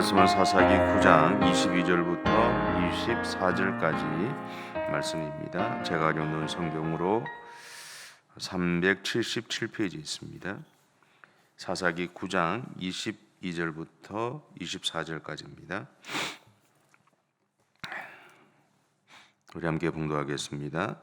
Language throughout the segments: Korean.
말씀은 사사기 9장 22절부터 24절까지 말씀입니다. 제가 읽는 성경으로 377페이지 있습니다. 사사기 9장 22절부터 24절까지입니다. 우리 함께 봉독하겠습니다.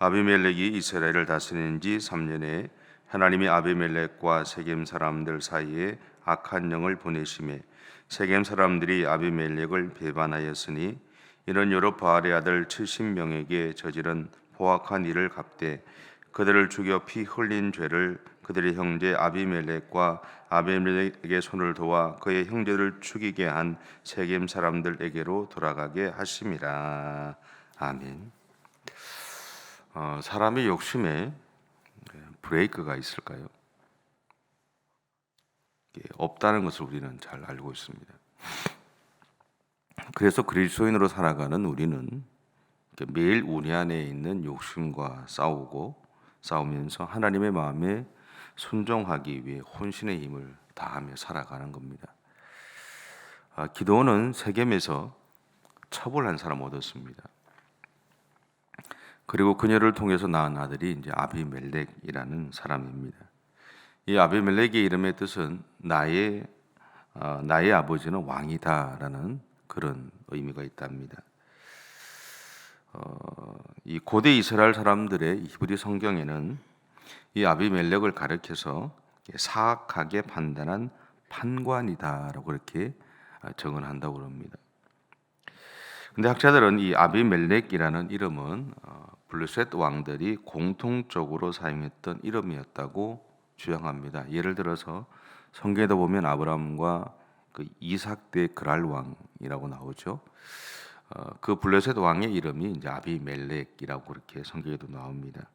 아비멜렉이 이스라엘을 다스린 지 3년에 하나님이 아비멜렉과 세겜 사람들 사이에 악한 영을 보내심에 세겜 사람들이 아비멜렉을 배반하였으니 이런 여러 바알의 아들 70명에게 저지른 포악한 일을 갚되 그들을 죽여 피 흘린 죄를 그들의 형제 아비멜렉과 아비멜렉의 손을 도와 그의 형제를 죽이게 한 세겜 사람들에게로 돌아가게 하심이라 아멘. 어, 사람의 욕심에 브레이크가 있을까요? 없다는 것을 우리는 잘 알고 있습니다. 그래서 그리스도인으로 살아가는 우리는 매일 우리 안에 있는 욕심과 싸우고 싸우면서 하나님의 마음에 순종하기 위해 혼신의 힘을 다하며 살아가는 겁니다. 아, 기도는 세겜에서 처벌한 사람 얻었습니다. 그리고 그녀를 통해서 낳은 아들이 이제 아비멜렉이라는 사람입니다. 이 아비멜렉의 이름의 뜻은 나의 어, 나의 아버지는 왕이다라는 그런 의미가 있답니다. 어, 이 고대 이스라엘 사람들의 히브리 성경에는 이 아비멜렉을 가리켜서 사악하게 판단한 판관이다라고 이렇게 정언한다고 그럽니다. 근데 학자들은 이 아비멜렉이라는 이름은 어, 블루셋 왕들이 공통적으로 사용했던 이름이었다고 주장합니다. 예를 들어서 성경에도 보면 아브라함과 그 이삭 때 그랄 왕이라고 나오죠. 어, 그 블레셋 왕의 이름이 이제 아비멜렉이라고 그렇게 성경에도 나옵니다.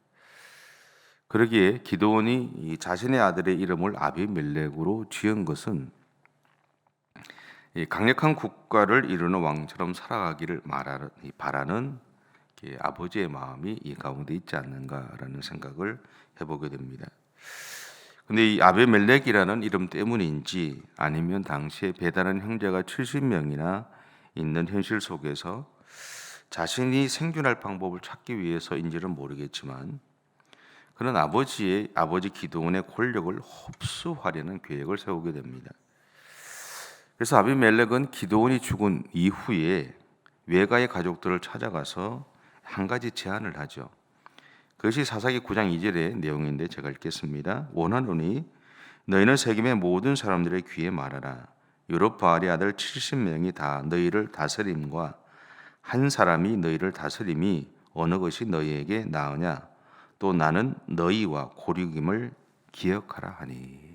그러기에 기도원이 자신의 아들의 이름을 아비멜렉으로 지은 것은 강력한 국가를 이루는 왕처럼 살아가기를 바라는 아버지의 마음이 이 가운데 있지 않는가라는 생각을 해보게 됩니다. 근데 이 아베멜렉이라는 이름 때문인지 아니면 당시에 배다른 형제가 70명이나 있는 현실 속에서 자신이 생존할 방법을 찾기 위해서인지는 모르겠지만 그는 아버지의 아버지 기도원의 권력을 흡수하려는 계획을 세우게 됩니다. 그래서 아비멜렉은 기도원이 죽은 이후에 외가의 가족들을 찾아가서 한 가지 제안을 하죠. 그것이 사사기 9장 2절의 내용인데 제가 읽겠습니다. 원하노니 너희는 세겜의 모든 사람들의 귀에 말하라. 유럽 바알의 아들 70명이 다 너희를 다스림과 한 사람이 너희를 다스림이 어느 것이 너희에게 나으냐 또 나는 너희와 고륙임을 기억하라 하니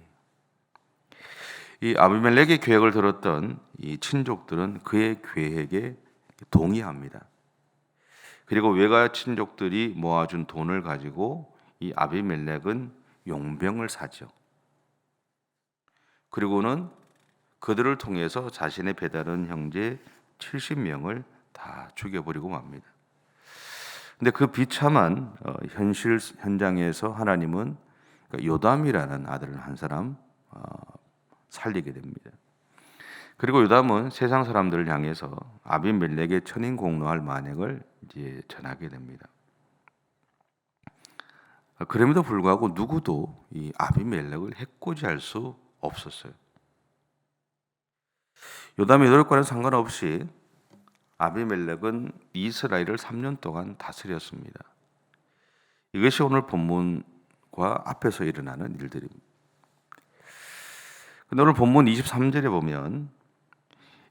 이 아비멜렉의 계획을 들었던 이 친족들은 그의 계획에 동의합니다. 그리고 외가 친족들이 모아준 돈을 가지고 이 아비멜렉은 용병을 사죠. 그리고는 그들을 통해서 자신의 배다른 형제 70명을 다 죽여버리고 맙니다. 근데 그 비참한 어, 현실 현장에서 하나님은 그러니까 요담이라는 아들을 한 사람 어, 살리게 됩니다. 그리고 요담은 세상 사람들을 향해서 아비멜렉의 천인 공로할 만행을 이제 전하게 됩니다. 그럼에도 불구하고 누구도 이 아비멜렉을 해코지할 수 없었어요. 요담의 노력과는 상관없이 아비멜렉은 이스라엘을 3년 동안 다스렸습니다. 이것이 오늘 본문과 앞에서 일어나는 일들입니다. 오늘 본문 23절에 보면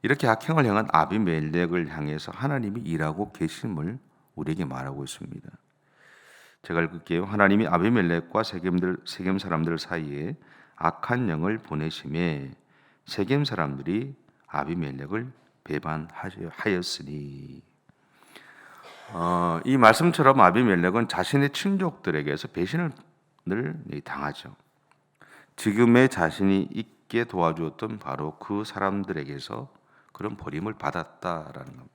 이렇게 악행을 향한 아비멜렉을 향해서 하나님이 일하고 계심을 우리에게 말하고 있습니다. 제가 읽을게요. 하나님이 아비멜렉과 세겜들 세겜 사람들 사이에 악한 영을 보내심에 세겜 사람들이 아비멜렉을 배반하였으니 어, 이 말씀처럼 아비멜렉은 자신의 친족들에게서 배신을 당하죠. 지금의 자신이 있게 도와주었던 바로 그 사람들에게서 그런 버림을 받았다라는 겁니다.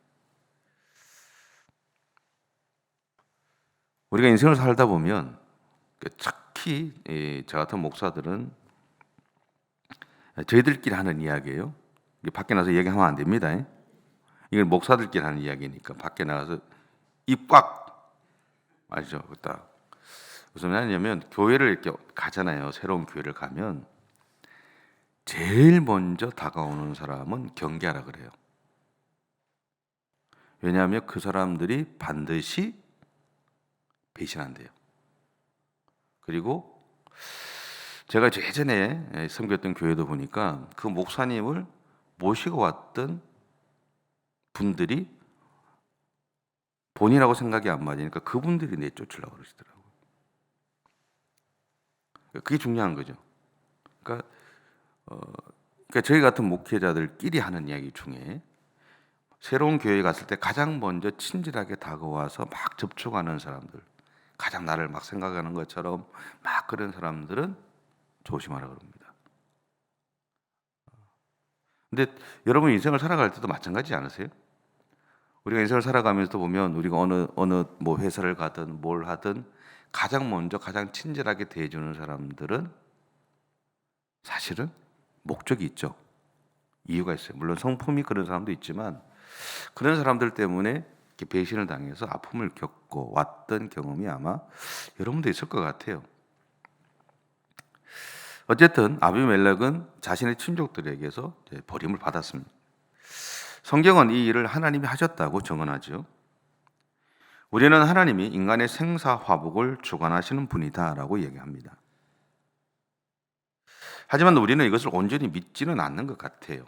우리가 인생을 살다 보면 그 특히 저 같은 목사들은 저희들끼리 하는 이야기예요. 밖에 나서 얘기하면 안 됩니다. 이건 목사들끼리 하는 이야기니까 밖에 나가서 입꽉 알죠? 딱 무슨 말이냐면 교회를 이렇게 가잖아요. 새로운 교회를 가면 제일 먼저 다가오는 사람은 경계하라 그래요. 왜냐하면 그 사람들이 반드시 배신한대요. 그리고 제가 예전에 섬겼던 교회도 보니까 그 목사님을 모시고 왔던 분들이 본인하고 생각이 안 맞으니까 그분들이 내쫓으려고 그러시더라고요. 그게 중요한 거죠. 그러니까, 어, 그러니까 저희 같은 목회자들끼리 하는 이야기 중에 새로운 교회에 갔을 때 가장 먼저 친절하게 다가와서 막 접촉하는 사람들, 가장 나를 막 생각하는 것처럼 막 그런 사람들은 조심하라 그럽니다. 근데 여러분 인생을 살아갈 때도 마찬가지지 않으세요? 우리가 인생을 살아가면서 보면 우리가 어느 어느 뭐 회사를 가든 뭘 하든 가장 먼저 가장 친절하게 대해주는 사람들은 사실은 목적이 있죠. 이유가 있어요. 물론 성품이 그런 사람도 있지만 그런 사람들 때문에 배신을 당해서 아픔을 겪고 왔던 경험이 아마 여러분도 있을 것 같아요. 어쨌든 아비멜렉은 자신의 친족들에게서 버림을 받았습니다. 성경은 이 일을 하나님이 하셨다고 증언하죠. 우리는 하나님이 인간의 생사 화복을 주관하시는 분이다라고 얘기합니다. 하지만 우리는 이것을 온전히 믿지는 않는 것 같아요.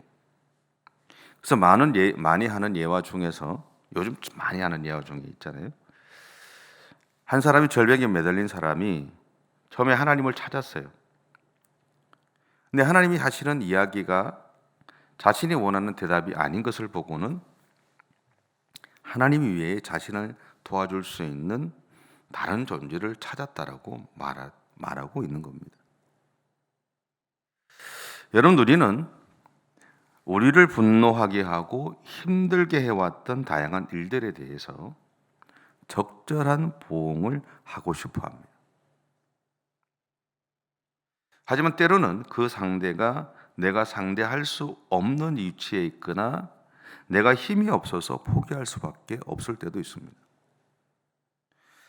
그래서 많은 예, 많이 하는 예화 중에서 요즘 많이 하는 예화 중에 있잖아요. 한 사람이 절벽에 매달린 사람이 처음에 하나님을 찾았어요. 근데 하나님이 하시는 이야기가 자신이 원하는 대답이 아닌 것을 보고는 하나님 외에 자신을 도와줄 수 있는 다른 존재를 찾았다라고 말하, 말하고 있는 겁니다. 여러분 우리는 우리를 분노하게 하고 힘들게 해왔던 다양한 일들에 대해서 적절한 보응을 하고 싶어 합니다. 하지만 때로는 그 상대가 내가 상대할 수 없는 위치에 있거나 내가 힘이 없어서 포기할 수밖에 없을 때도 있습니다.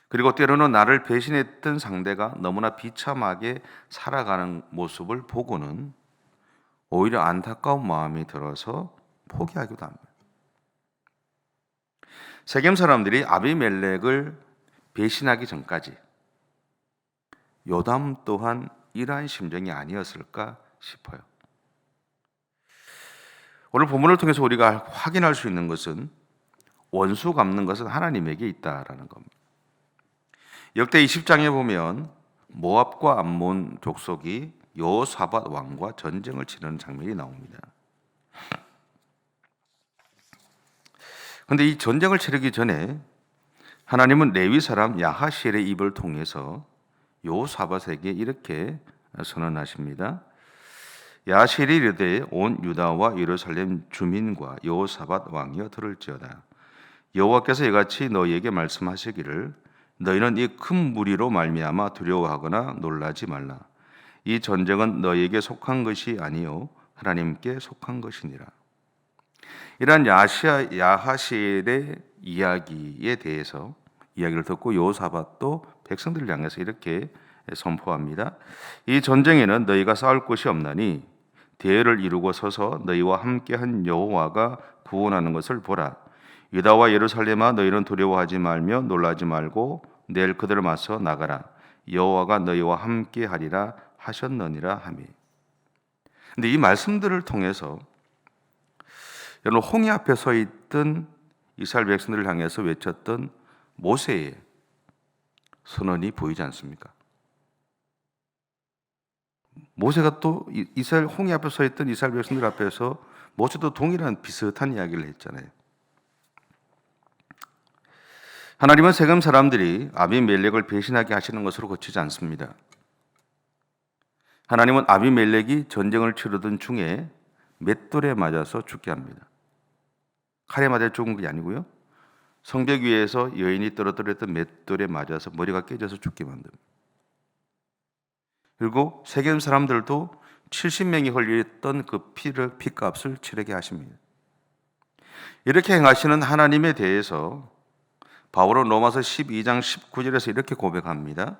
그리고 때로는 나를 배신했던 상대가 너무나 비참하게 살아가는 모습을 보고는 오히려 안타까운 마음이 들어서 포기하기도 합니다. 세겜 사람들이 아비멜렉을 배신하기 전까지 요담 또한 이러한 심정이 아니었을까 싶어요. 오늘 본문을 통해서 우리가 확인할 수 있는 것은 원수 갚는 것은 하나님에게 있다라는 겁니다. 역대 20장에 보면 모압과 암몬 족속이 여호사밧 왕과 전쟁을 치르는 장면이 나옵니다. 그런데 이 전쟁을 치르기 전에 하나님은 레위 사람 야하시엘의 입을 통해서 여호사밧에게 이렇게 선언하십니다. 야실이 이르되 온 유다와 예루살렘 주민과 여호사밧 왕이여 들을지어다. 여호와께서 이같이 너희에게 말씀하시기를 너희는 이 큰 무리로 말미암아 두려워하거나 놀라지 말라. 이 전쟁은 너희에게 속한 것이 아니요 하나님께 속한 것이니라. 이러한 야시아 야하시엘의 이야기에 대해서 이야기를 듣고 여호사밧도 백성들을 향해서 이렇게 선포합니다. 이 전쟁에는 너희가 싸울 곳이 없나니 대회를 이루고 서서 너희와 함께한 여호와가 구원하는 것을 보라. 유다와 예루살렘아 너희는 두려워하지 말며 놀라지 말고 내일 그들을 맞서 나가라. 여호와가 너희와 함께하리라 하셨느니라 하미. 근데 이 말씀들을 통해서 여러분 홍해 앞에 서 있던 이스라엘 백성들을 향해서 외쳤던 모세의 선언이 보이지 않습니까? 모세가 또 이스라엘 홍해 앞에 서 있던 이스라엘 백성들 앞에서 모세도 동일한 비슷한 이야기를 했잖아요. 하나님은 세금 사람들이 아비멜렉을 배신하게 하시는 것으로 고치지 않습니다. 하나님은 아비멜렉이 전쟁을 치르던 중에 맷돌에 맞아서 죽게 합니다. 칼에 맞아 죽은 게 아니고요. 성벽 위에서 여인이 떨어뜨렸던 맷돌에 맞아서 머리가 깨져서 죽게 만듭니다. 그리고 세겜 사람들도 70명이 흘렸던 그 피를 피값을 치르게 하십니다. 이렇게 행하시는 하나님에 대해서 바울은 로마서 12장 19절에서 이렇게 고백합니다.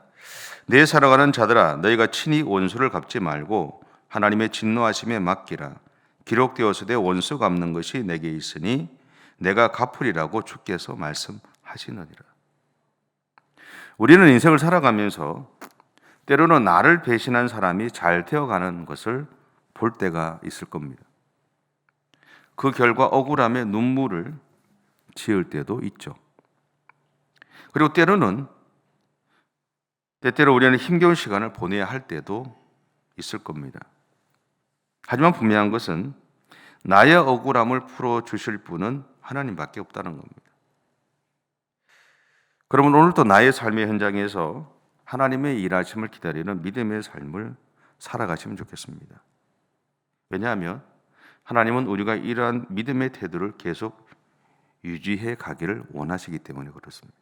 내 살아가는 자들아 너희가 친히 원수를 갚지 말고 하나님의 진노하심에 맡기라. 기록되어서되 원수 갚는 것이 내게 있으니 내가 갚으리라고 주께서 말씀하시느니라. 우리는 인생을 살아가면서 때로는 나를 배신한 사람이 잘 되어가는 것을 볼 때가 있을 겁니다. 그 결과 억울함에 눈물을 지을 때도 있죠. 그리고 때로는 때때로 우리는 힘겨운 시간을 보내야 할 때도 있을 겁니다. 하지만 분명한 것은 나의 억울함을 풀어 주실 분은 하나님밖에 없다는 겁니다. 그러면 오늘도 나의 삶의 현장에서 하나님의 일하심을 기다리는 믿음의 삶을 살아가시면 좋겠습니다. 왜냐하면 하나님은 우리가 이러한 믿음의 태도를 계속 유지해 가기를 원하시기 때문에 그렇습니다.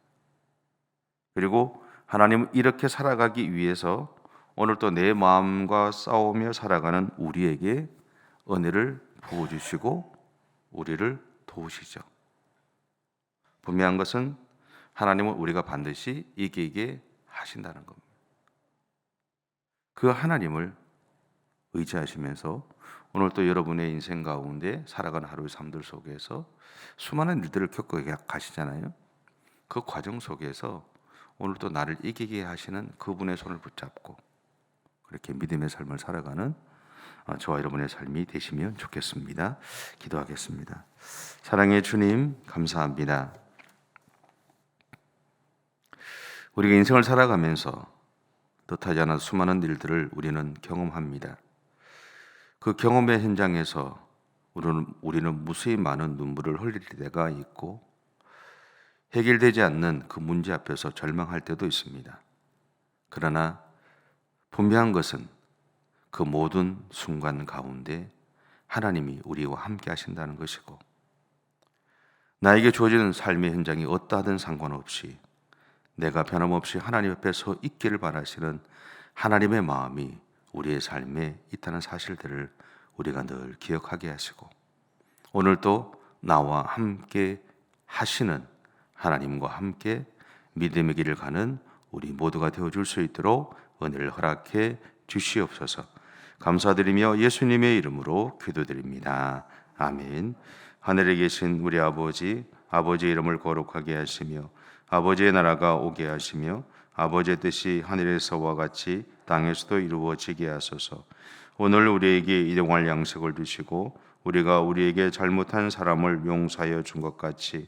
그리고 하나님은 이렇게 살아가기 위해서 오늘도 내 마음과 싸우며 살아가는 우리에게 은혜를 부어 주시고 우리를 도우시죠. 분명한 것은 하나님은 우리가 반드시 이기게 하신다는 겁니다. 그 하나님을 의지하시면서 오늘 또 여러분의 인생 가운데 살아가는 하루의 삶들 속에서 수많은 일들을 겪어 가시잖아요. 그 과정 속에서 오늘 또 나를 이기게 하시는 그분의 손을 붙잡고 그렇게 믿음의 삶을 살아가는 어, 저와 여러분의 삶이 되시면 좋겠습니다. 기도하겠습니다. 사랑의 주님, 감사합니다. 우리가 인생을 살아가면서 뜻하지 않은 수많은 일들을 우리는 경험합니다. 그 경험의 현장에서 우리는, 우리는 무수히 많은 눈물을 흘릴 때가 있고 해결되지 않는 그 문제 앞에서 절망할 때도 있습니다. 그러나 분명한 것은 그 모든 순간 가운데 하나님이 우리와 함께 하신다는 것이고 나에게 주어지는 삶의 현장이 어떠하든 상관없이 내가 변함없이 하나님 앞에 서 있기를 바라시는 하나님의 마음이 우리의 삶에 있다는 사실들을 우리가 늘 기억하게 하시고 오늘도 나와 함께 하시는 하나님과 함께 믿음의 길을 가는 우리 모두가 되어 줄 수 있도록 은혜를 허락해 주시옵소서. 감사드리며 예수님의 이름으로 기도드립니다. 아멘. 하늘에 계신 우리 아버지, 아버지의 이름을 거룩하게 하시며 아버지의 나라가 오게 하시며 아버지의 뜻이 하늘에서와 같이 땅에서도 이루어지게 하소서. 오늘 우리에게 일용할 양식을 주시고 우리가 우리에게 잘못한 사람을 용서하여 준 것 같이